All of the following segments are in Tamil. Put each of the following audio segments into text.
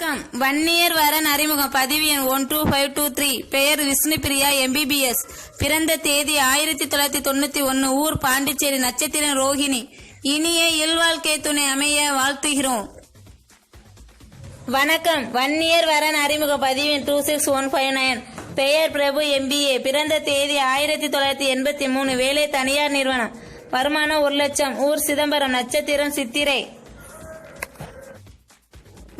வணக்கம். வன்னியர் வரன் அறிமுகம் பதிவு எண் one two five two three. பெயர் விஷ்ணு பிரியா எம்பிபிஎஸ். பிறந்த தேதி ஆயிரத்தி தொள்ளாயிரத்தி தொண்ணூத்தி ஒன்னு. ஊர் பாண்டிச்சேரி. நட்சத்திரம் ரோஹிணி இனிய இல்வாழ்க்கை துணை அமைய வாழ்த்துகிறோம். வணக்கம். வன்னியர் வரன் அறிமுக பதிவு two six one five nine. பெயர் பிரபு எம்பிஏ. பிறந்த தேதி ஆயிரத்தி தொள்ளாயிரத்தி எண்பத்தி மூணு. வேலை தனியார் நிறுவனம். வருமானம் ஒரு லட்சம். ஊர் சிதம்பரம். நட்சத்திரம் சித்திரை.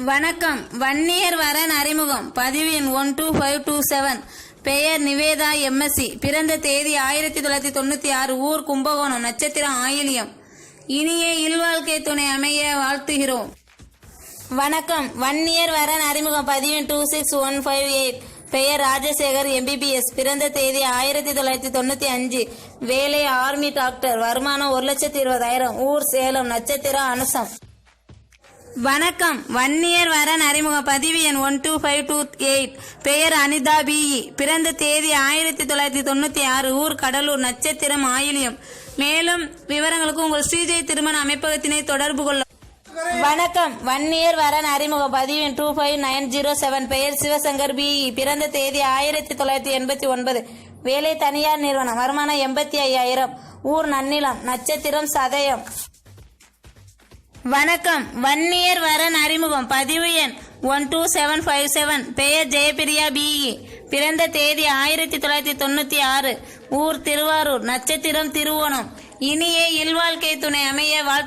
வணக்கம். வன்னியர் வரன் அறிமுகம். பதிவு எண் one two five two seven. பெயர் நிவேதா எம்எஸ்சி. பிறந்த தேதி ஆயிரத்தி தொள்ளாயிரத்தி தொண்ணூற்றி ஆறு ஊர் கும்பகோணம் நட்சத்திரம் ஆயிலியம். இனிய இல்வாழ்க்கை துணை அமைய வாழ்த்துகிறோம். வணக்கம். வன்னியர் வரன் அறிமுகம். பதிவு two six one five eight. பெயர் ராஜசேகர் எம்பிபிஎஸ் பிறந்த தேதி ஆயிரத்தி தொள்ளாயிரத்தி தொண்ணூற்றி அஞ்சு. வேலை ஆர்மி டாக்டர். வருமானம் ஒரு லட்சத்தி இருபதாயிரம். ஊர் சேலம் நட்சத்திரம் அனுசம். வணக்கம். வன்னியர் வரன் அறிமுக பதிவு எண் one two five two eight. பெயர் அனிதா பிஇ பிறந்த தேதி ஆயிரத்தி தொள்ளாயிரத்தி தொண்ணூத்தி ஆறு. ஊர் கடலூர். நட்சத்திரம் ஆயிலியம். மேலும் விவரங்களுக்கு உங்கள் ஸ்ரீஜெய் திருமண அமைப்பகத்தினை தொடர்பு கொள்ள வணக்கம். வன்னியர் வரன் அறிமுக பதிவு two five nine zero seven. பெயர் சிவசங்கர் பிஇ பிறந்த தேதி ஆயிரத்தி தொள்ளாயிரத்தி எண்பத்தி ஒன்பது. வேலை தனியார் நிறுவனம். வருமானம் எண்பத்தி ஐயாயிரம். ஊர் நன்னிலம். நட்சத்திரம் சதயம். வணக்கம். வன்னியர் வரன் அறிமுகம். பதிவு எண் one two seven five seven பெயர் ஜெயபிரியா பிஇ பிறந்த தேதி ஆயிரத்தி தொள்ளாயிரத்தி தொண்ணூத்தி ஆறு. ஊர் திருவாரூர். நட்சத்திரம் திருவோணம். இனியே இல்வாழ்க்கை துணை அமைய வாழ்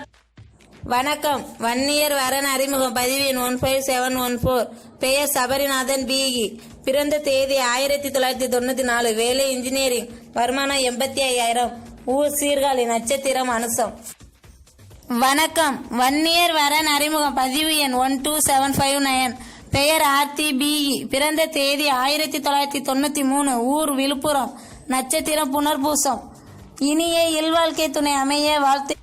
வணக்கம். வன்னியர் வரன் அறிமுகம். பதிவு எண் one five seven one four பெயர் சபரிநாதன் பிஇ பிறந்த தேதி ஆயிரத்தி தொள்ளாயிரத்தி தொண்ணூத்தி நாலு. வேலை இன்ஜினியரிங் வருமானம் எண்பத்தி ஐயாயிரம். ஊர் சீர்காழி. நட்சத்திரம் அனுசம். வணக்கம். வன்னியர் வரன் அறிமுகம். பதிவு எண் one two seven five nine. பெயர் ஆர்த்தி பிஇ பிறந்த தேதி ஆயிரத்தி தொள்ளாயிரத்தி தொண்ணூற்றி மூணு. ஊர் விழுப்புரம். நட்சத்திரம் புனர்பூசம். இனிய இல்வாழ்க்கை துணை அமைய வாழ்த்து.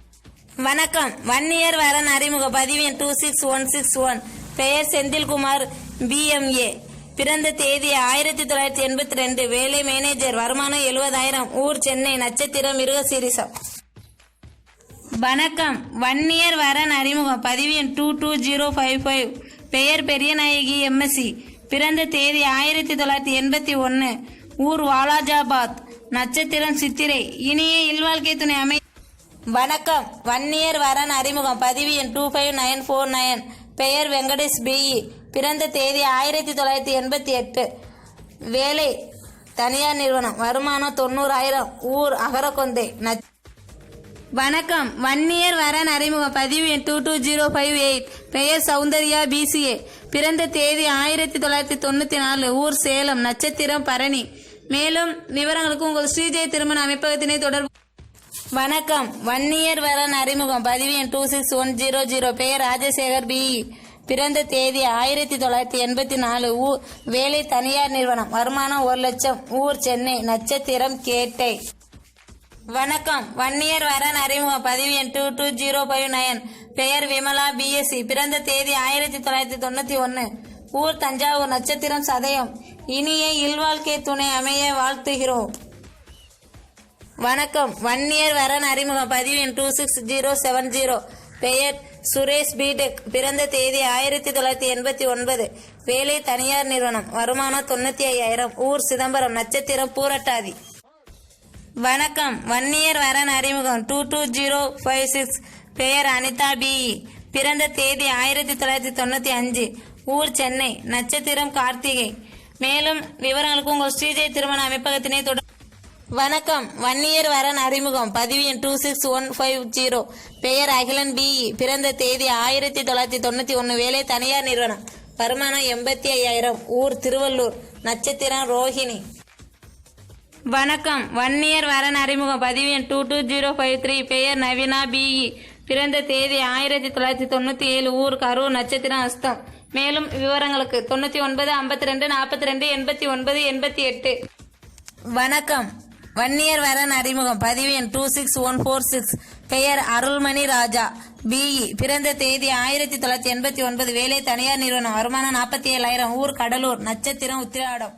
வணக்கம். வன்னியர் வரன் அறிமுக பதிவு எண் two six one six one. பெயர் செந்தில்குமார் பிஎம்ஏ பிறந்த தேதி ஆயிரத்தி தொள்ளாயிரத்தி எண்பத்தி ரெண்டு. வேலை மேனேஜர் வருமானம் எழுபதாயிரம். ஊர் சென்னை. நட்சத்திரம் மிருகசீரிசம். வணக்கம். வன்னியர் வரன் அறிமுகம். பதிவு எண் two two zero five five பெயர் பெரியநாயகி எம்எஸ்சி பிறந்த தேதி ஆயிரத்தி தொள்ளாயிரத்தி எண்பத்தி ஒன்று ஊர் வாலாஜாபாத். நட்சத்திரம் சித்திரை. இனிய இல்வாழ்க்கை துணை அமை வணக்கம். வன்னியர் வரன் அறிமுகம். பதிவு எண் two five nine four nine பெயர் வெங்கடேஷ் பிஇ பிறந்த தேதி ஆயிரத்தி தொள்ளாயிரத்தி எண்பத்தி எட்டு. வேலை தனியார் நிறுவனம். வருமானம் தொண்ணூறாயிரம். ஊர் அகரகொந்தை நட்ச வணக்கம். வன்னியர் வரன் அறிமுகம் பதிவு எண் two two zero five eight பெயர் சௌந்தர்யா பிசிஏ பிறந்த தேதி ஆயிரத்தி தொள்ளாயிரத்தி தொண்ணூற்றி நாலு. ஊர் சேலம். நட்சத்திரம் பரணி. மேலும் விவரங்களுக்கு உங்கள் ஸ்ரீஜெய திருமண அமைப்பகத்தினை தொடர்பு வணக்கம். வன்னியர் வரன் அறிமுகம் பதிவு எண் two six one zero zero பெயர் ராஜசேகர் பிஇ பிறந்த தேதி ஆயிரத்தி தொள்ளாயிரத்தி எண்பத்தி நாலு. ஊர் வேலை தனியார் நிறுவனம். வருமானம் ஒரு லட்சம். ஊர் சென்னை. நட்சத்திரம் கேட்டை. வணக்கம். வன்னியர் வரன் அறிமுக பதிவு எண் two two zero five nine பெயர் விமலா பிஎஸ்சி பிறந்த தேதி ஆயிரத்தி தொள்ளாயிரத்தி தொண்ணூற்றி ஒன்று ஊர் தஞ்சாவூர் நட்சத்திரம் சதயம். இனிய இல்வாழ்க்கை துணை அமைய வாழ்த்துகிறோம். வணக்கம். வன்னியர் வரன் அறிமுகம். பதிவு எண் two six zero seven zero பெயர் சுரேஷ் பீடெக் பிறந்த தேதி ஆயிரத்தி தொள்ளாயிரத்தி எண்பத்தி ஒன்பது. வேலை தனியார் நிறுவனம். வருமானம் தொண்ணூத்தி ஐயாயிரம். ஊர் சிதம்பரம். நட்சத்திரம் பூரட்டாதி. வணக்கம். வன்னியர் வரன் அறிமுகம். Two two zero five six. பெயர் அனிதா பிஇ பிறந்த தேதி ஆயிரத்தி தொள்ளாயிரத்தி தொண்ணூற்றி அஞ்சு. ஊர் சென்னை. நட்சத்திரம் கார்த்திகை. மேலும் விவரங்களுக்கு உங்கள் ஸ்ரீஜெய் திருமண அமைப்பகத்தினை தொடர் வணக்கம். வன்னியர் வரன் அறிமுகம். பதிவு எண் two six one five zero. பெயர் அகிலன் பிஇ பிறந்த தேதி ஆயிரத்தி தொள்ளாயிரத்தி தொண்ணூற்றி ஒன்று வேலை தனியார் நிறுவனம். வருமானம் எண்பத்தி ஐயாயிரம். ஊர் திருவள்ளூர். நட்சத்திரம் ரோஹிணி. வணக்கம். வன்னியர் வரன் அறிமுகம். பதிவு எண் two two zero five three பெயர் நவீனா பிஇ பிறந்த தேதி ஆயிரத்தி தொள்ளாயிரத்தி தொண்ணூற்றி ஏழு. ஊர் கரூர் நட்சத்திரம் அஸ்தம். மேலும் விவரங்களுக்கு தொண்ணூற்றி ஒன்பது ஐம்பத்தி ரெண்டு நாற்பத்தி ரெண்டு எண்பத்தி ஒன்பது எண்பத்தி எட்டு. வணக்கம். வன்னியர் வரன் அறிமுகம். பதிவு எண் two six one four six பெயர் அருள்மணி ராஜா பிஇ பிறந்த தேதி ஆயிரத்தி தொள்ளாயிரத்தி எண்பத்தி ஒன்பது. வேலை தனியார் நிறுவனம். வருமானம் நாற்பத்தி ஏழாயிரம். ஊர் கடலூர் நட்சத்திரம் உத்திராடம்.